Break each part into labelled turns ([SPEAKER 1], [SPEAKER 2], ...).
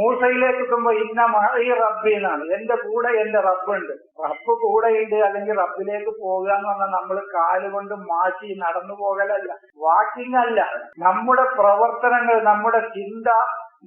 [SPEAKER 1] മൂസയിലേക്ക് എത്തുമ്പോ ഇന്ന മഴ റബ്ബി എന്നാണ് എന്റെ കൂടെ എന്റെ റബ്ബുണ്ട്. റബ്ബ് കൂടെയുണ്ട് അല്ലെങ്കിൽ റബ്ബിലേക്ക് പോകുക എന്ന് പറഞ്ഞാൽ നമ്മൾ കാലുകൊണ്ട് മാറ്റി നടന്നു പോകലല്ല. വാക്കിംഗ് അല്ല. നമ്മുടെ പ്രവർത്തനങ്ങൾ നമ്മുടെ ചിന്ത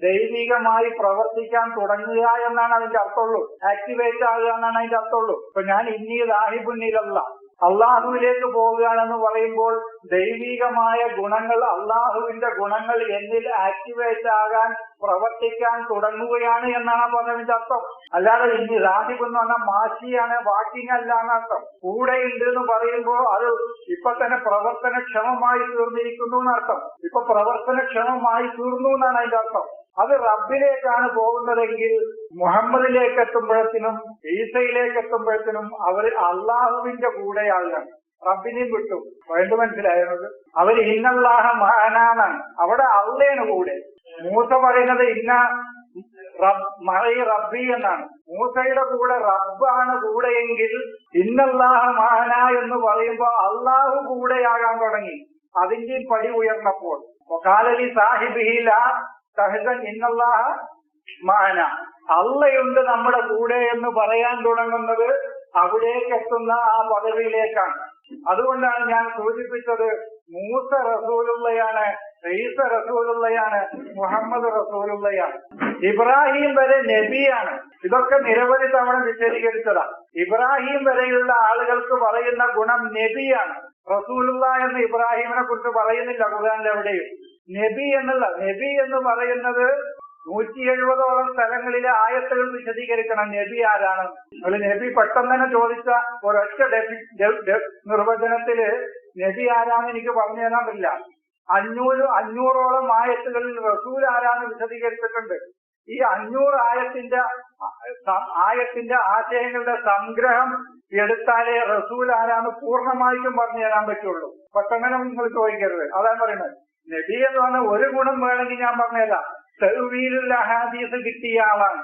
[SPEAKER 1] ദൈവികമായി പ്രവർത്തിക്കാൻ തുടങ്ങുക എന്നാണ് അതിന്റെ അർത്ഥമുള്ളൂ. ആക്ടിവേറ്റ് ആകുക എന്നാണ് അതിന്റെ അർത്ഥമുള്ളൂ. ഇപ്പൊ ഞാൻ ഇന്നീ ദാഹിബുന്നിലല്ല. അള്ളാഹുവിലേക്ക് പോവുകയാണെന്ന് പറയുമ്പോൾ ദൈവികമായ ഗുണങ്ങൾ അള്ളാഹുവിന്റെ ഗുണങ്ങൾ എന്നിൽ ആക്ടിവേറ്റ് ആകാൻ പ്രവർത്തിക്കാൻ തുടങ്ങുകയാണ് എന്നാണ് പറഞ്ഞതിന്റെ അർത്ഥം. അല്ലാതെ ഇനി റാഹിബ് എന്ന് പറഞ്ഞാൽ മാഷിയാണ് വാക്കിംഗ് അല്ല എന്നർത്ഥം കൂടെ ഉണ്ട് എന്ന് പറയുമ്പോൾ അത് ഇപ്പൊ തന്നെ പ്രവർത്തനക്ഷമമായി തീർന്നിരിക്കുന്നു എന്നർത്ഥം ഇപ്പൊ പ്രവർത്തനക്ഷമമായി തീർന്നു എന്നാണ് അതിന്റെ അർത്ഥം. അത് റബ്ബിലേക്കാണ് പോകുന്നതെങ്കിൽ മുഹമ്മദിലേക്ക് എത്തുമ്പോഴത്തിനും ഈസയിലേക്ക് എത്തുമ്പോഴത്തിനും അവർ അള്ളാഹുവിന്റെ കൂടെയാകണം റബ്ബിനെയും വിട്ടു. വേണ്ടു മനസ്സിലായത്? അവർ ഇന്നല്ലാഹ മഹാനാണ്. അവിടെ അള്ളയാണ് കൂടെ. മൂസ പറയുന്നത് ഇന്ന റബ് റബ്ബി എന്നാണ്. മൂസയുടെ കൂടെ റബ്ബാണ് കൂടെയെങ്കിൽ ഇന്നല്ലാഹ മഹാന എന്ന് പറയുമ്പോ അള്ളാഹു കൂടെയാകാൻ തുടങ്ങി. അതിന്റെയും പടി ഉയർന്നപ്പോൾ. സാഹിബിഹില സഹജൻ ഇന്നല്ലാഹ മാന. അള്ളയുണ്ട് നമ്മുടെ കൂടെ എന്ന് പറയാൻ തുടങ്ങുന്നത് അവിടേക്ക് എത്തുന്ന ആ പദവിയിലേക്കാണ്. അതുകൊണ്ടാണ് ഞാൻ സൂചിപ്പിച്ചത് മൂസ റസൂലുള്ളയാണ് ഈസ റസൂലുള്ളയാണ് മുഹമ്മദ് റസൂലുള്ളയാണ്. ഇബ്രാഹിം വരെ നബിയാണ്. ഇതൊക്കെ നിരവധി തവണ വിശദീകരിച്ചതാണ് ഇബ്രാഹിം വരെയുള്ള ആളുകൾക്ക് പറയുന്ന ഗുണം നബിയാണ്. റസൂലുള്ള എന്ന് ഇബ്രാഹിമിനെ കുറിച്ച് പറയുന്നില്ല ഖുർആാനിൽ എവിടെയും. നബി എന്നുള്ള നബി എന്ന് പറയുന്നത് നൂറ്റി എഴുപതോളം സ്ഥലങ്ങളിലെ ആയത്തുകൾ വിശദീകരിക്കണം നബി ആരാണ്. അത് നബി പെട്ടെന്ന് തന്നെ ചോദിച്ച ഒരൊറ്റ നിർവചനത്തിൽ നബി ആരാന്ന് എനിക്ക് പറഞ്ഞു തരാൻ പറ്റില്ല അഞ്ഞൂറ് അഞ്ഞൂറോളം ആയത്തുകളിൽ റസൂൽ ആരാന്ന് വിശദീകരിച്ചിട്ടുണ്ട്. ഈ അഞ്ഞൂറ് ആയത്തിന്റെ ആയത്തിന്റെ ആശയങ്ങളുടെ സംഗ്രഹം എടുത്താലേ റസൂൽ ആരാന്ന് പൂർണമായിട്ടും പറഞ്ഞു തരാൻ പറ്റുള്ളൂ. പെട്ടെന്ന് നിങ്ങൾ ചോദിക്കരുത്. അതാണ് പറയുന്നത്. നബി എന്ന് പറഞ്ഞാൽ ഒരു ഗുണം വേണമെങ്കിൽ ഞാൻ പറഞ്ഞേരാ തെരുവീലുള്ള ഹാദീസ് കിട്ടിയ ആളാണ്.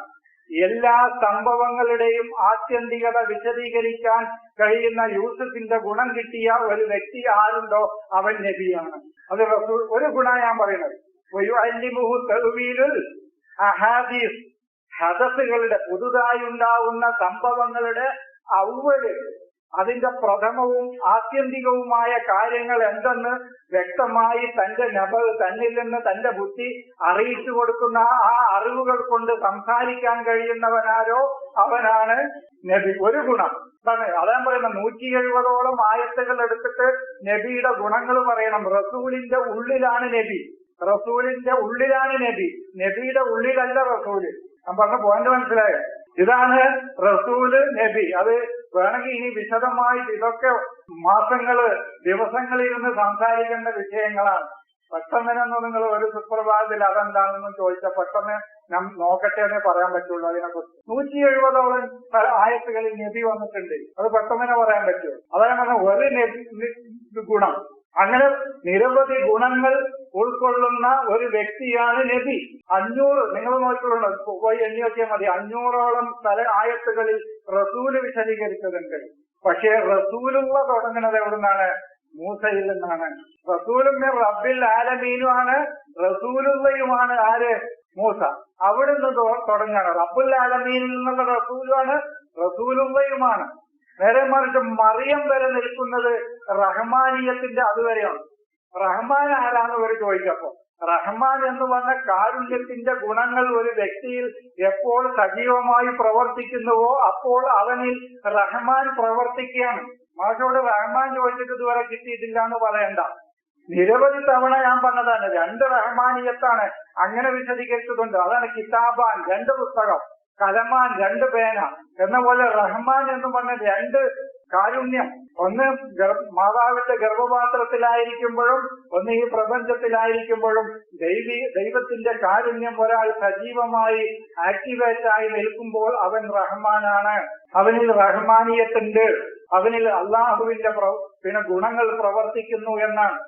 [SPEAKER 1] എല്ലാ സംഭവങ്ങളുടെയും ആത്യന്തികത വിശദീകരിക്കാൻ കഴിയുന്ന യൂസഫിന്റെ ഗുണം കിട്ടിയ ഒരു വ്യക്തി ആരുണ്ടോ അവൻ നബിയാണ്. അത് റസൂൽ ഒരു ഗുണ ഞാൻ പറയുന്നത്. ഹദസുകളുടെ പുതുതായി ഉണ്ടാവുന്ന സംഭവങ്ങളുടെ ഔവൽ അതിന്റെ പ്രഥമവും ആത്യന്തികവുമായ കാര്യങ്ങൾ എന്തെന്ന് വ്യക്തമായി തന്റെ നബ തന്നിൽ നിന്ന് തന്റെ ബുദ്ധി അറിയിച്ചു കൊടുക്കുന്ന ആ അറിവുകൾ കൊണ്ട് സംസാരിക്കാൻ കഴിയുന്നവനാരോ അവനാണ് നബി. ഒരു ഗുണം. അതാണ് അതാണ് പറയുന്നത്. നൂറ്റി എഴുപതോളം ആയത്തുകൾ എടുത്തിട്ട് നബിയുടെ ഗുണങ്ങൾ പറയണം. റസൂലിന്റെ ഉള്ളിലാണ് നബി. റസൂലിന്റെ ഉള്ളിലാണ് നബി. നബിയുടെ ഉള്ളിലല്ല റസൂൽ. ഞാൻ പറഞ്ഞ പോയിന്റ് മനസ്സിലായോ? ഇതാണ് റസൂൽ നബി. അത് വേണമെങ്കിൽ ഇനി വിശദമായിട്ട് ഇതൊക്കെ മാസങ്ങൾ ദിവസങ്ങളിരുന്ന് സംസാരിക്കേണ്ട വിഷയങ്ങളാണ്. പെട്ടെന്നെന്ന് നിങ്ങൾ ഒരു സുപ്രഭാതത്തിൽ അതെന്താണെന്ന് ചോദിച്ചാൽ പെട്ടെന്ന് ഞാൻ നോക്കട്ടെ എന്നേ പറയാൻ പറ്റുള്ളൂ അതിനെക്കുറിച്ച്. നൂറ്റി എഴുപതോളം ആയത്തുകളിൽ നബി വന്നിട്ടുണ്ട്. അത് പെട്ടെന്ന് പറയാൻ പറ്റുമോ? അതാണ് ഒരു നബി ഗുണം. അങ്ങനെ നിരവധി ഗുണങ്ങൾ ഉൾക്കൊള്ളുന്ന ഒരു വ്യക്തിയാണ് നബി. അഞ്ഞൂറ് നിങ്ങൾ നോക്കിക്കൊള്ളണം പോയി എണ്ണി മതി. അഞ്ഞൂറോളം തല ആയത്തുകളിൽ റസൂൽ വിശദീകരിച്ചതുണ്ട്. പക്ഷേ റസൂലുള്ള തുടങ്ങുന്നത് എവിടുന്നാണ്? മൂസയിൽ നിന്നാണ്. റസൂലും റബ്ബിൽ ആലമീനുമാണ്. റസൂലുള്ളയുമാണ് ആര്? മൂസ. അവിടുന്ന് തുടങ്ങാണ്. റബ്ബുൽ ആലമീനിൽ നിന്നുള്ള റസൂലുമാണ് റസൂലുള്ളയുമാണ്. നേരെ മറിച്ച് മറിയം വരെ നിൽക്കുന്നത് റഹ്മാനിയത്തിന്റെ അതുവരെയാണ്. റഹ്മാൻ ആരാന്ന് ഒരു ചോദിച്ചപ്പോ റഹ്മാൻ എന്ന് പറഞ്ഞ കാരുണ്യത്തിന്റെ ഗുണങ്ങൾ ഒരു വ്യക്തിയിൽ എപ്പോൾ സജീവമായി പ്രവർത്തിക്കുന്നുവോ അപ്പോൾ അവനിൽ റഹ്മാൻ പ്രവർത്തിക്കുകയാണ്. മാഷോട് റഹ്മാൻ ചോദിച്ചിട്ട് ഇതുവരെ കിട്ടിയിട്ടില്ല എന്ന് പറയണ്ട. നിരവധി തവണ ഞാൻ പറഞ്ഞതാണ് രണ്ട് റഹ്മാനിയത്താണ് അങ്ങനെ വിശദീകരിച്ചതുണ്ട് അതാണ് കിതാബാൻ രണ്ട് പുസ്തകം. കലമാൻ രണ്ട് പേന എന്ന പോലെ റഹ്മാൻ എന്ന് പറഞ്ഞ രണ്ട് കാരുണ്യം. ഒന്ന് മാതാവിന്റെ ഗർഭപാത്രത്തിലായിരിക്കുമ്പോഴും ഒന്ന് ഈ പ്രപഞ്ചത്തിലായിരിക്കുമ്പോഴും ദൈവി ദൈവത്തിന്റെ കാരുണ്യം ഒരാൾ സജീവമായി ആക്ടിവേറ്റ് ആയി നിൽക്കുമ്പോൾ അവൻ റഹ്മാനാണ്. അവനിൽ റഹ്മാനിയത്തുണ്ട്. അവനിൽ അള്ളാഹുവിന്റെ പിന്നെ ഗുണങ്ങൾ പ്രവർത്തിക്കുന്നു എന്നാണ്.